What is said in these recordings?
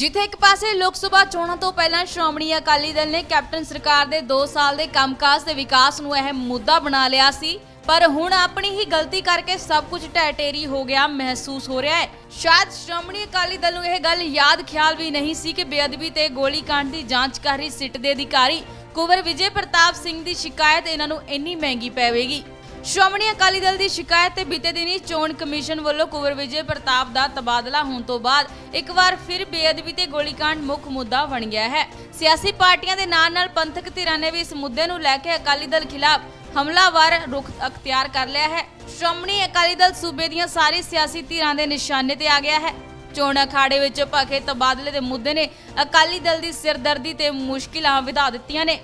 ਜਿੱਥੇ ਇੱਕ ਪਾਸੇ ਲੋਕ ਸਭਾ ਚੋਣਾਂ ਤੋਂ ਪਹਿਲਾਂ ਸ਼੍ਰੋਮਣੀ ਅਕਾਲੀ ਦਲ ਨੇ ਕੈਪਟਨ ਸਰਕਾਰ ਦੇ 2 ਸਾਲ ਦੇ ਕੰਮਕਾਜ ਦੇ ਵਿਕਾਸ ਨੂੰ ਅਹਿਮ ਮੁੱਦਾ ਬਣਾ ਲਿਆ ਸੀ, ਪਰ ਹੁਣ ਆਪਣੀ ਹੀ ਗਲਤੀ ਕਰਕੇ ਸਭ ਕੁਝ ਢਹਿ ਹੋ ਗਿਆ ਮਹਿਸੂਸ ਹੋ ਰਿਹਾ ਹੈ। ਸ਼ਾਇਦ ਸ਼੍ਰੋਮਣੀ ਅਕਾਲੀ ਦਲ ਨੂੰ ਇਹ ਗੱਲ ਯਾਦ ਖਿਆਲ ਵੀ ਨਹੀਂ ਸੀ ਕਿ ਬੇਅਦਬੀ ਤੇ ਗੋਲੀकांड ਦੀ ਜਾਂਚ ਕਰ ਰਹੀ ਸਿੱਟ ਦੇ ਅਧਿਕਾਰੀ ਕੁਵਰ ਵਿਜੇ ਪ੍ਰਤਾਪ ਸਿੰਘ ਦੀ ਸ਼ਿਕਾਇਤ ਇਹਨਾਂ ਨੂੰ ਇੰਨੀ ਮਹਿੰਗੀ ਪਵੇਗੀ ਸ਼੍ਰੋਮਣੀ ਅਕਾਲੀ ਦਲ ਦੀ ਸ਼ਿਕਾਇਤ ਤੇ ਬੀਤੇ ਦਿਨੀ ਚੋਣ ਕਮਿਸ਼ਨ ਵੱਲੋਂ ਕੁਵਰ ਵਿਜੇ ਪ੍ਰਤਾਪ ਦਾ ਤਬਾਦਲਾ ਹੋਣ ਤੋਂ ਬਾਅਦ ਇੱਕ ਵਾਰ ਫਿਰ ਬੇਅਦਬੀ ਤੇ ਗੋਲੀकांड ਮੁੱਖ ਮੁੱਦਾ ਬਣ ਗਿਆ ਹੈ। ਸਿਆਸੀ ਪਾਰਟੀਆਂ ਦੇ ਨਾਲ-ਨਾਲ ਪੰਥਕ ਧਿਰਾਂ ਨੇ ਵੀ ਇਸ ਮੁੱਦੇ ਨੂੰ ਲੈ ਕੇ ਅਕਾਲੀ ਦਲ ਖਿਲਾਫ ਹਮਲਾਵਰ ਰੁਖ ਅਖਤਿਆਰ ਕਰ ਲਿਆ ਹੈ। ਸ਼੍ਰੋਮਣੀ ਅਕਾਲੀ ਦਲ ਸੂਬੇ ਦੀਆਂ ਸਾਰੀ ਸਿਆਸੀ ਧਿਰਾਂ ਦੇ ਨਿਸ਼ਾਨੇ ਤੇ ਆ ਗਿਆ ਹੈ। ਚੋਣ ਅਖਾੜੇ ਵਿੱਚ ਭਖੇ ਤਬਾਦਲੇ ਦੇ ਮੁੱਦੇ ਨੇ ਅਕਾਲੀ ਦਲ ਦੀ ਸਿਰਦਰਦੀ ਤੇ ਮੁਸ਼ਕਿਲਾਂ ਵਧਾ ਦਿੱਤੀਆਂ ਨੇ।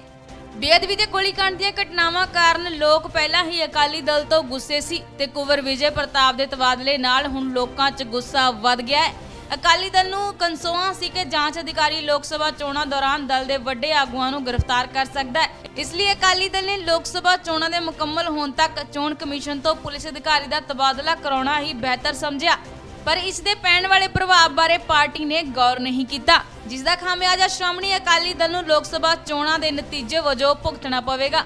ਬੇਅਦਬੀ ਤੇ ਗੋਲੀकांड ਦੀਆਂ ਘਟਨਾਵਾਂ ਕਾਰਨ ਲੋਕ ਪਹਿਲਾਂ ਹੀ ਅਕਾਲੀ ਦਲ ਤੋਂ ਗੁੱਸੇ ਸੀ ਤੇ ਕੁਵਰ ਵਿਜੇ ਪ੍ਰਤਾਪ ਦੇ ਤਬਾਦਲੇ ਨਾਲ ਹੁਣ ਲੋਕਾਂ 'ਚ ਗੁੱਸਾ ਵੱਧ ਗਿਆ ਹੈ। ਅਕਾਲੀ ਦਲ ਨੂੰ ਕੰਸੋਆਂ ਸੀ ਕਿ ਜਾਂਚ ਅਧਿਕਾਰੀ ਲੋਕ ਸਭਾ ਚੋਣਾਂ ਦੌਰਾਨ ਦਲ ਦੇ ਵੱਡੇ ਆਗੂਆਂ ਨੂੰ ਗ੍ਰਿਫਤਾਰ ਕਰ ਸਕਦਾ ਹੈ। ਇਸ ਲਈ ਅਕਾਲੀ ਦਲ ਨੇ ਲੋਕ ਸਭਾ ਚੋਣਾਂ ਦੇ ਮੁਕੰਮਲ ਹੋਣ ਤੱਕ ਚੋਣ ਕਮਿਸ਼ਨ ਤੋਂ ਪੁਲਿਸ ਅਧਿਕਾਰੀ ਦਾ ਤਬਾਦਲਾ ਕਰਾਉਣਾ ਹੀ ਬਿਹਤਰ ਸਮਝਿਆ। ਪਰ ਇਸ ਦੇ ਪੈਣ ਵਾਲੇ ਪ੍ਰਭਾਵ ਬਾਰੇ ਪਾਰਟੀ ਨੇ ਗੌਰ ਨਹੀਂ ਕੀਤਾ। ਜਿਸ ਦਾ ਖਾਮਿਆਜਾ ਸ਼੍ਰੋਮਣੀ ਅਕਾਲੀ ਦਲ ਨੂੰ ਲੋਕ ਸਭਾ ਚੋਣਾਂ ਦੇ ਨਤੀਜੇ ਵਜੋਂ ਭੁਗਤਣਾ ਪਵੇਗਾ।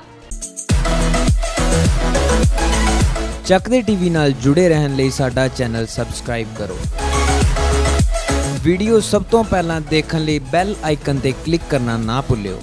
ਚੱਕਦੇ ਟੀਵੀ ਨਾਲ ਜੁੜੇ ਰਹਿਣ ਲਈ ਸਾਡਾ ਚੈਨਲ ਸਬਸਕ੍ਰਾਈਬ ਕਰੋ। ਵੀਡੀਓ ਸਭ ਤੋਂ ਪਹਿਲਾਂ ਦੇਖਣ ਲਈ ਬੈਲ ਆਈਕਨ ਤੇ ਕਲਿੱਕ ਕਰਨਾ ਨਾ ਭੁੱਲਿਓ।